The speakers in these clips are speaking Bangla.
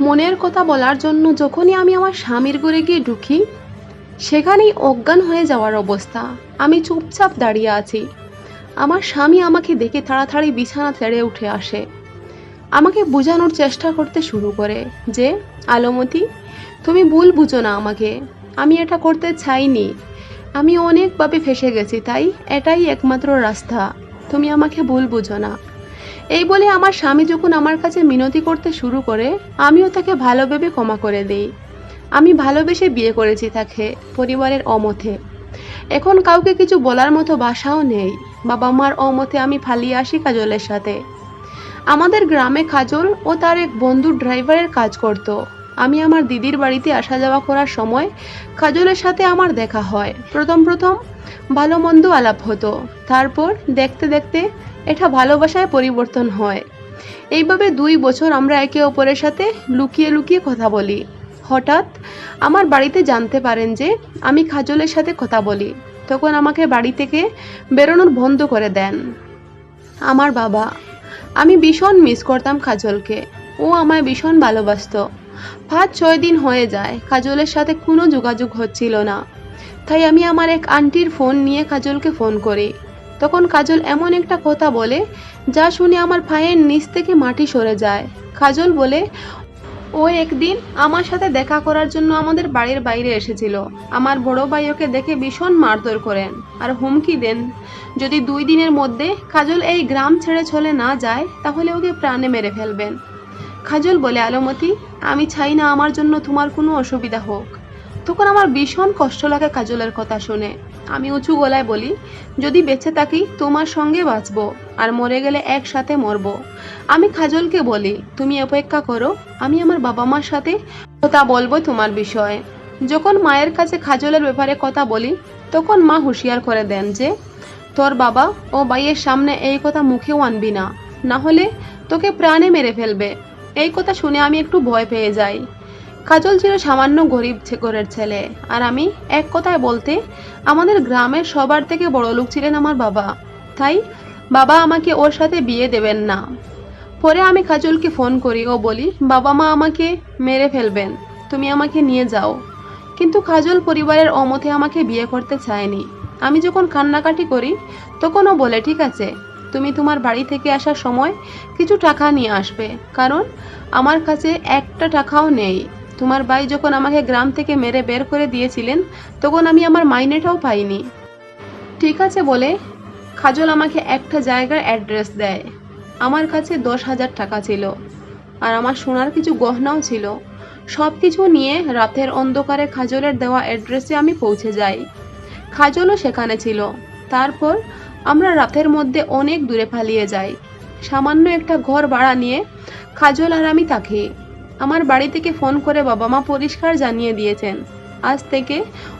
মনের কথা বলার জন্য যখনই আমি আমার স্বামীর ঘরে গিয়ে ঢুকি, সেখানেই অজ্ঞান হয়ে যাওয়ার অবস্থা। আমি চুপচাপ দাঁড়িয়ে আছি। আমার স্বামী আমাকে দেখে তাড়াতাড়ি বিছানা ছেড়ে উঠে আসে। আমাকে বোঝানোর চেষ্টা করতে শুরু করে যে, আলমতি, তুমি ভুল বুঝো না আমাকে। আমি এটা করতে চাইনি। আমি অনেকভাবে ফেসে গেছি, তাই এটাই একমাত্র রাস্তা। তুমি আমাকে ভুল বুঝো না। এই বলে আমার স্বামী যখন আমার কাছে মিনতি করতে শুরু করে, আমিও তাকে ভালোভাবে ক্ষমা করে দিই। আমি ভালোবেসে বিয়ে করেছি তাকে, পরিবারের অমথে এখন কাউকে কিছু বলার মতো বাসাও নেই। বাবা মার অমতে আমি ফালিয়ে আসি কাজলের সাথে। আমাদের গ্রামে কাজল ও তার এক বন্ধু ড্রাইভারের কাজ করত। আমি আমার দিদির বাড়িতে আসা যাওয়া করার সময় কাজলের সাথে আমার দেখা হয়। প্রথম প্রথম ভালো মন্দ আলাপ হতো। তারপর দেখতে দেখতে এটা ভালোবাসায় পরিবর্তন হয়। এইভাবে দুই বছর আমরা একে অপরের সাথে লুকিয়ে লুকিয়ে কথা বলি। হঠাৎ আমার বাড়িতে জানতে পারেন যে আমি কাজলের সাথে কথা বলি। তখন আমাকে বাড়ি থেকে বেরোনোর বন্ধ করে দেন। আমার বাবা, আমি ভীষণ মিস করতাম কাজলকে ও আমায় ভীষণ ভালোবাসতো। পাঁচ ছয় দিন হয়ে যায়। কাজলের সাথে কোনো যোগাযোগ হচ্ছিল না। তাই আমি আমার এক আন্টির ফোন নিয়ে কাজলকে ফোন করি। তখন কাজল এমন একটা কথা বলে, যা শুনে আমার পায়ের নিচ থেকে মাটি সরে যায়। কাজল বলে, ও একদিন আমার সাথে দেখা করার জন্য আমাদের বাড়ির বাইরে এসেছিল। আমার বড় ভাই ওকে দেখে ভীষণ মারধর করেন। আর হুমকি দেন। যদি দুই দিনের মধ্যে কাজল এই গ্রাম ছেড়ে চলে না যায়, তাহলে ওকে প্রাণে মেরে ফেলবেন। কাজল বলে, আলমতি, আমি চাই না আমার জন্য তোমার কোনো অসুবিধা হোক। তখন আমার ভীষণ কষ্ট লাগে কাজলের কথা শুনে। আমি উঁচু গলায় বলি, যদি বেঁচে থাকি, তোমার সঙ্গে বাঁচবো আর মরে গেলে একসাথে মরবো। আমি খাজলকে বলি, তুমি অপেক্ষা করো, আমি আমার বাবা মার সাথে কথা বলব তোমার বিষয়ে। যখন মায়ের কাছে খাজলের ব্যাপারে কথা বলি, তখন মা হুঁশিয়ার করে দেন যে, তোর বাবা ও বাইয়ের সামনে এই কথা মুখেও আনবি না। না হলে তোকে প্রাণে মেরে ফেলবে। এই কথা শুনে আমি একটু ভয় পেয়ে যাই। কাজল ছিল সামান্য গরিব ঘরের ছেলে, আর আমি এক কথায় বলতে, আমাদের গ্রামের সবার থেকে বড় লোক ছিলেন আমার বাবা। তাই বাবা আমাকে ওর সাথে বিয়ে দেবেন না। পরে আমি কাজলকে ফোন করি ও বলি, বাবা মা আমাকে মেরে ফেলবেন, তুমি আমাকে নিয়ে যাও। কিন্তু কাজল পরিবারের অমতে আমাকে বিয়ে করতে চায়নি। আমি যখন কান্নাকাটি করি, তখন ও বলে, ঠিক আছে তুমি তোমার বাড়ি থেকে আসার সময় কিছু টাকা নিয়ে আসবে। কারণ আমার কাছে একটা টাকাও নেই। তোমার ভাই যখন আমাকে গ্রাম থেকে মেরে বের করে দিয়েছিলেন, তখন আমি আমার মাইনেটাও পাইনি। ঠিক আছে বলে খাজল আমাকে একটা জায়গার অ্যাড্রেস দেয়। আমার কাছে দশ হাজার টাকা ছিল। আর আমার সোনার কিছু গহনাও ছিল। সব কিছু নিয়ে রাতের অন্ধকারে খাজলের দেওয়া অ্যাড্রেসে আমি পৌঁছে যাই। খাজলও সেখানে ছিল। তারপর আমরা রাতের মধ্যে অনেক দূরে পালিয়ে যাই। সামান্য একটা ঘর ভাড়া নিয়ে খাজল আর আমি থাকি আমার বাড়ি থেকে ফোন করে বাবা মা পরিষ্কার জানিয়ে দিয়েছেন, আজ থেকে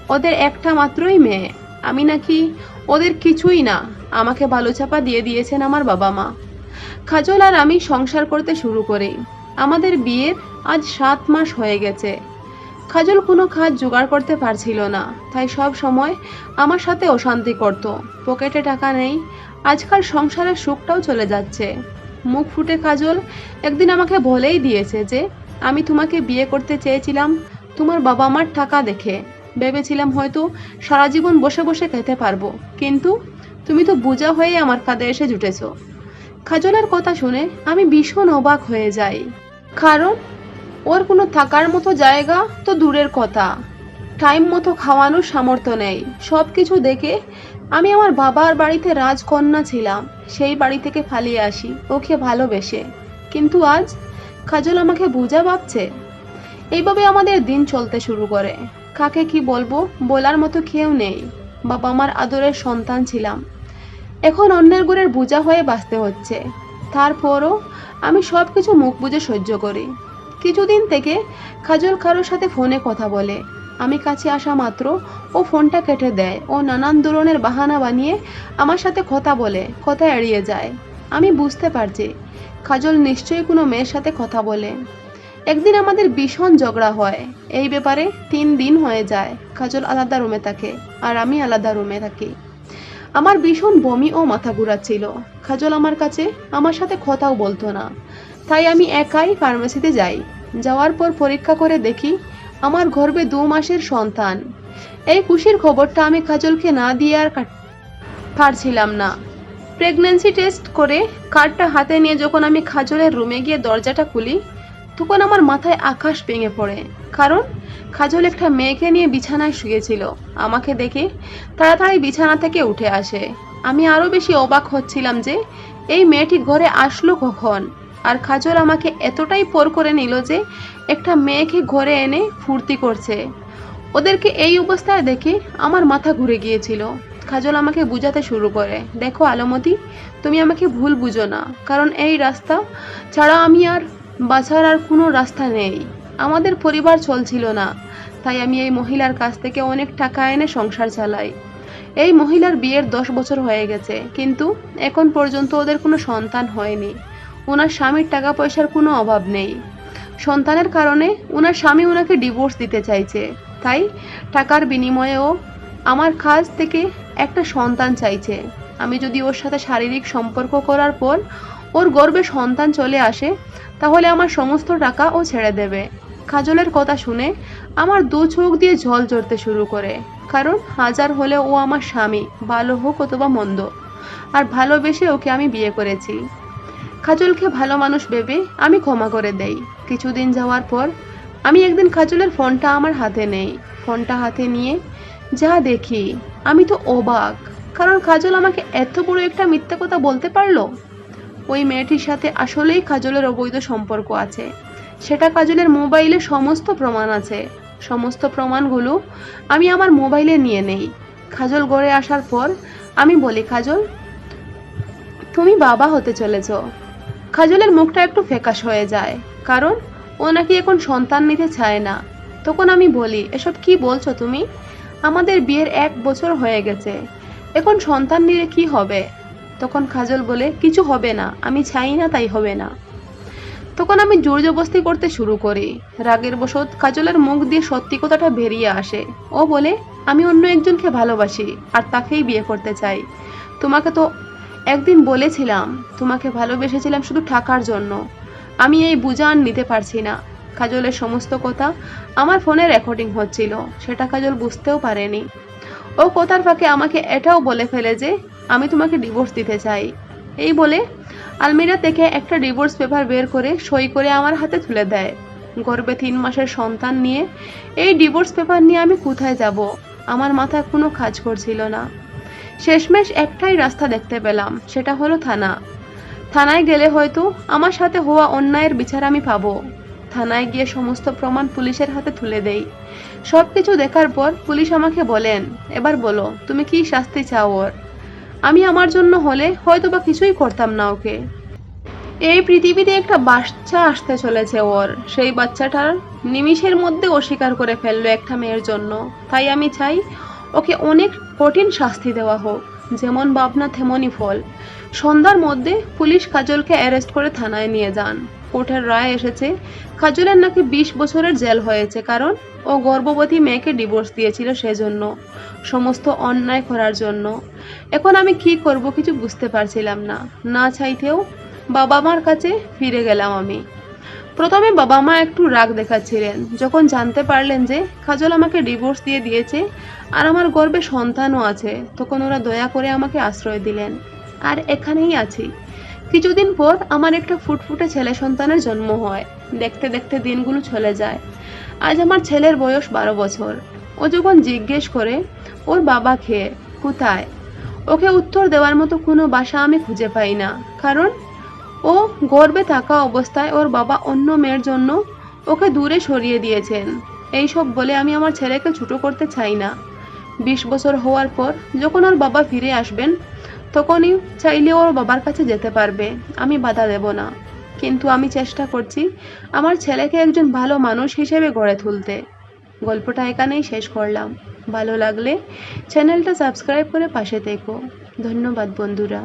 ওদের একটা মাত্রই মেয়ে। আমি নাকি ওদের কিছুই না, আমাকে ভালো চাপা দিয়ে দিয়েছেন আমার বাবা মা খাজল আর আমি সংসার করতে শুরু করি। আমাদের বিয়ের আজ সাত মাস হয়ে গেছে। খাজল কোনো কাজ জোগাড় করতে পারছিল না। তাই সব সময় আমার সাথে অশান্তি করত। পকেটে টাকা নেই। আজকাল সংসারের সুখটাও চলে যাচ্ছে। মুখ ফুটে কাজল একদিন আমাকে বলেই দিয়েছে যে, আমি তোমাকে বিয়ে করতে চেয়েছিলাম। তোমার বাবা মার টাকা দেখে। ভেবেছিলাম হয়তো সারা জীবন বসে বসে খেতে পারব। কিন্তু তুমি তো বোঝা হয়ে আমার কাঁধে এসে জুটেছ। খাজলের কথা শুনে আমি ভীষণ অবাক হয়ে যাই। কারণ ওর কোনো থাকার মতো জায়গা তো দূরের কথা। টাইম মতো খাওয়ানোর সামর্থ্য নেই। সব কিছু দেখে আমি আমার বাবার বাড়িতে রাজকন্যা ছিলাম। সেই বাড়ি থেকে ফালিয়ে আসি। ওকে ভালোবেসে। কিন্তু আজ কাজল আমাকে বুঝা ভাবছে এইভাবে আমাদের দিন চলতে শুরু করে। কাকে কি বলব বলার মতো কেউ নেই। বাবা আমার আদরের সন্তান ছিলাম। এখন অন্যের গুড়ের বোঝা হয়ে বাঁচতে হচ্ছে। তারপরও আমি সব কিছু মুখ বুঝে সহ্য করি। কিছুদিন থেকে কাজল কারোর সাথে ফোনে কথা বলে। আমি কাছে আসা মাত্র ও ফোনটা কেটে দেয়। ও নানান ধরনের বাহানা বানিয়ে আমার সাথে কথা বলে, কথা এড়িয়ে যায়। আমি বুঝতে পারছি কাজল নিশ্চয়ই কোনো মেয়ের সাথে কথা বলে। একদিন আমাদের ভীষণ ঝগড়া হয়। এই ব্যাপারে তিন দিন হয়ে যায়। কাজল আলাদা রুমে থাকে আর আমি আলাদা রুমে থাকি। আমার ভীষণ বমি ও মাথা ঘুরাচ্ছিল। কাজল আমার কাছে আমার সাথে কথাও বলতো না। তাই আমি একাই ফার্মেসিতে যাই। যাওয়ার পর পরীক্ষা করে দেখি আমার গর্ভে দু মাসের সন্তান। এই খুশির খবরটা আমি কাজলকে না দিয়ে আর পারছিলাম না। প্রেগন্যান্সি টেস্ট করে কার্ডটা হাতে নিয়ে যখন আমি খাজলের রুমে গিয়ে দরজাটা খুলি, তখন আমার মাথায় আকাশ ভেঙে পড়ে। কারণ খাজল একটা মেয়েকে নিয়ে বিছানায় শুয়েছিল। আমাকে দেখে তাড়াতাড়ি বিছানা থেকে উঠে আসে। আমি আরও বেশি অবাক হচ্ছিলাম যে এই মেয়েটি ঘরে আসলো কখন? আর খাজল আমাকে এতটাই পর করে নিল যে একটা মেয়েকে ঘরে এনে ফুর্তি করছে। ওদেরকে এই অবস্থায় দেখে আমার মাথা ঘুরে গিয়েছিল। খাজল আমাকে বুঝাতে শুরু করে, দেখো আলমতি, তুমি আমাকে ভুল বুঝো না, কারণ এই রাস্তা ছাড়া আমি আর বাঁচার আর কোনো রাস্তা নেই। আমাদের পরিবার চলছিল না, তাই আমি এই মহিলার কাছ থেকে অনেক টাকা এনে সংসার চালাই। এই মহিলার বিয়ের দশ বছর হয়ে গেছে, কিন্তু এখন পর্যন্ত ওদের কোনো সন্তান হয়নি। ওনার স্বামীর টাকা পয়সার কোনো অভাব নেই। সন্তানের কারণে ওনার স্বামী ওনাকে ডিভোর্স দিতে চাইছে। তাই টাকার বিনিময়েও আমার কাছ থেকে একটা সন্তান চাইছে। আমি যদি ওর সাথে শারীরিক সম্পর্ক করার পর ওর গর্বে সন্তান চলে আসে, তাহলে আমার সমস্ত টাকা ও ছেড়ে দেবে। কাজলের কথা শুনে আমার দু চোখ দিয়ে জল ঝরতে শুরু করে। কারণ হাজার হলে ও আমার স্বামী, ভালো হোক অথবা মন্দ। আর ভালোবেসে ওকে আমি বিয়ে করেছি। কাজলকে ভালো মানুষ ভেবে আমি ক্ষমা করে দেই। কিছুদিন যাওয়ার পর আমি একদিন কাজলের ফোনটা আমার হাতে নেই। ফোনটা হাতে নিয়ে যা দেখি, আমি তো অবাক। কারণ কাজল আমাকে এত বড় একটা মিথ্যা কথা বলতে পারল? ওই মেয়েটির সাথে আসলেই কাজলের অবৈধ সম্পর্ক আছে। সেটা কাজলের মোবাইলে সমস্ত প্রমাণ আছে। সমস্ত প্রমাণগুলো আমি আমার মোবাইলে নিয়ে নেই। কাজল গড়ে আসার পর আমি বলি কাজল তুমি বাবা হতে চলেছ। কাজলের মুখটা একটু ফ্যাকাশ হয়ে যায়, কারণ ও নাকি এখন সন্তান নিতে চায় না। তখন আমি বলি, এসব কি বলছো তুমি? আমাদের বিয়ের এক বছর হয়ে গেছে, এখন সন্তান নিলে কি হবে? তখন কাজল বলে, কিছু হবে না, আমি চাই না তাই হবে না। তখন আমি জোর জবস্তি করতে শুরু করি। রাগের বশত কাজলের মুখ দিয়ে সত্যি কথাটা বেরিয়ে আসে। ও বলে, আমি অন্য একজনকে ভালোবাসি আর তাকেই বিয়ে করতে চাই। তোমাকে তো একদিন বলেছিলাম, তোমাকে ভালোবেসেছিলাম শুধু টাকার জন্য। আমি এই বুঝান নিতে পারছি না। কাজলের সমস্ত কথা আমার ফোনে রেকর্ডিং হচ্ছিল, সেটা কাজল বুঝতেও পারেনি। ও কথার ফাঁকে আমাকে এটাও বলে ফেলে যে, আমি তোমাকে ডিভোর্স দিতে চাই। এই বলে আলমিরা থেকে একটা ডিভোর্স পেপার বের করে সই করে আমার হাতে তুলে দেয়। গর্বে তিন মাসের সন্তান নিয়ে এই ডিভোর্স পেপার নিয়ে আমি কোথায় যাব? আমার মাথায় কোনো কাজ করছিল না। শেষমেশ একটাই রাস্তা দেখতে পেলাম, সেটা হলো থানা। থানায় গেলে হয়তো আমার সাথে হওয়া অন্যায়ের বিচার আমি পাবো। থানায় গিয়ে সমস্ত প্রমাণ পুলিশের হাতে তুলে দেই। সব কিছু দেখার পর পুলিশ আমাকে বলেন, এবার বলো, তুমি কি শাস্তি চাও ওর? আমি আমার জন্য হলে হয়তো বা কিছুই করতাম না ওকে। এই পৃথিবীতে একটা বাচ্চা আসতে চলেছে ওর। সেই বাচ্চাটার নিমিষের মধ্যে অস্বীকার করে ফেলল একটা মেয়ের জন্য। তাই আমি চাই ওকে অনেক কঠিন শাস্তি দেওয়া হোক, যেমন ভাবনা তেমনই ফল। সন্ধ্যার মধ্যে পুলিশ কাজলকে অ্যারেস্ট করে থানায় নিয়ে যান। কোর্টের রায় এসেছে, কাজলের নাকি বিশ বছরের জেল হয়েছে কারণ ও গর্ভবতী মেয়েকে ডিভোর্স দিয়েছিল সেজন্য। সমস্ত অন্যায় করার জন্য। এখন আমি কি করব কিছু বুঝতে পারছিলাম না। না চাইতেও বাবা মার কাছে ফিরে গেলাম আমি। প্রথমে বাবা মা একটু রাগ দেখাচ্ছিলেন। যখন জানতে পারলেন যে কাজল আমাকে ডিভোর্স দিয়ে দিয়েছে আর আমার গর্বে সন্তানও আছে, তখন ওরা দয়া করে আমাকে আশ্রয় দিলেন। আর এখানেই আছি। কিছুদিন পর আমার একটা ফুটফুটে ছেলে সন্তানের জন্ম হয়। দেখতে দেখতে দিনগুলো চলে যায়। আজ আমার ছেলের বয়স বারো বছর। ও যখন জিজ্ঞেস করে, ওর বাবা খেয়ে কোথায়? ওকে উত্তর দেওয়ার মতো কোনো বাসা আমি খুঁজে পাই না। কারণ ও গর্বে থাকা অবস্থায় ওর বাবা অন্য মেয়ের জন্য ওকে দূরে সরিয়ে দিয়েছেন। এইসব বলে আমি আমার ছেলেকে ছোটো করতে চাই না। বিশ বছর হওয়ার পর যখন ওর বাবা ফিরে আসবেন, তখনই চাইলে ওর বাবার কাছে যেতে পারবে। আমি বাধা দেব না। কিন্তু আমি চেষ্টা করছি আমার ছেলেকে একজন ভালো মানুষ হিসেবে গড়ে তুলতে। গল্পটা এখানেই শেষ করলাম। ভালো লাগলে চ্যানেলটা সাবস্ক্রাইব করে পাশে থেকো। ধন্যবাদ বন্ধুরা।